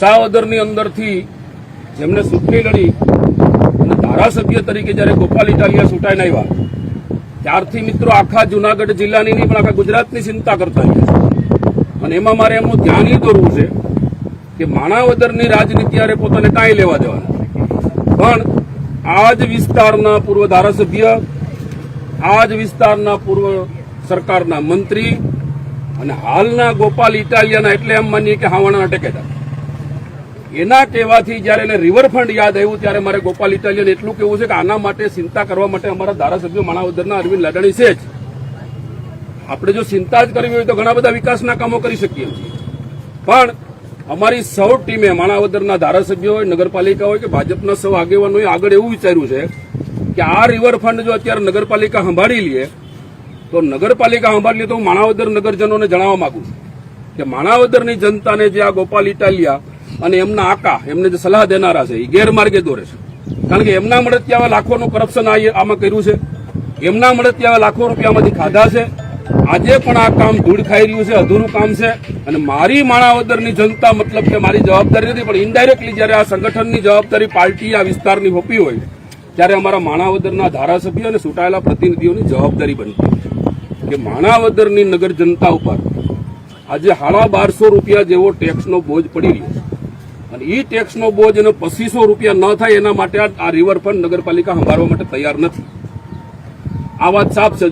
સાવદરની અંદરથી જેમને ચૂંટણી લડી અને ધારાસભ્ય તરીકે જ્યારે ગોપાલ ઇટાલિયા ચૂંટાઈને આવ્યા, ત્યારથી મિત્રો આખા જુનાગઢ જિલ્લાની નહીં, પણ આખા ગુજરાતની ચિંતા કરતા રહ્યા અને એમાં મારે એમનું ધ્યાન એ દોરવું છે કે માણાવદરની રાજનીતિ હારે પોતાને કાંઈ લેવા દેવાના પણ આ જ વિસ્તારના પૂર્વ ધારાસભ્ય આ જ વિસ્તારના પૂર્વ સરકારના મંત્રી અને હાલના ગોપાલ ઇટાલિયાના એટલે એમ માનીએ કે હાવાણાના ટેકેદાર. એના કહેવાથી જ્યારે એને રિવરફ્રન્ટ યાદ આવ્યું, ત્યારે મારે ગોપાલ ઇટાલિયન એટલું કેવું છે કે આના માટે ચિંતા કરવા માટે અમારા ધારાસભ્ય માણાવદરના અરવિંદ લાડણી છે જ. આપણે જો ચિંતા જ કરવી હોય તો ઘણા બધા વિકાસના કામો કરી શકીએ પણ અમારી સૌ ટીમે માણાવદરના ધારાસભ્યો હોય, નગરપાલિકા હોય કે ભાજપના સૌ આગેવાનોએ આગળ એવું વિચાર્યું છે કે આ રિવરફ્રન્ટ જો અત્યારે નગરપાલિકા સંભાળી લે, તો નગરપાલિકા સંભાળી લે તો હું માણાવદર નગરજનોને જણાવવા માંગુ છું કે માણાવદરની જનતાને જે આ ગોપાલ ઇટાલિયા અને એમના આકા એમને જે સલાહ દેનારા છે, એ ગેરમાર્ગે દોરે છે. કારણ કે એમના મળતિયા લાખોનું કરપ્શન આમાં કર્યું છે. એમના મળતિયા લાખો રૂપિયામાંથી ખાધા છે. આજે પણ આ કામ ધૂળ ખાઈ રહ્યું છે, અધૂરું કામ છે. અને મારી માણાવદરની જનતા મતલબ કે મારી જવાબદારી નથી, પણ ઇનડાયરેક્ટલી જ્યારે આ સંગઠનની જવાબદારી પાર્ટી આ વિસ્તારની હોપી હોય, ત્યારે અમારા માણાવદરના ધારાસભ્ય અને ચૂંટાયેલા પ્રતિનિધિઓની જવાબદારી બનતી છે. કે માણાવદરની નગર જનતા ઉપર આજે સાડા બારસો રૂપિયા જેવો ટેક્સનો બોજ પડી રહ્યો છે. અને એ ટેક્સનો બોજ એનો પચીસો રૂપિયા ન થાય એના માટે આ રિવરફ્રન્ટ નગરપાલિકા સંભાળવા માટે તૈયાર નથી. આ વાત સાફ છે.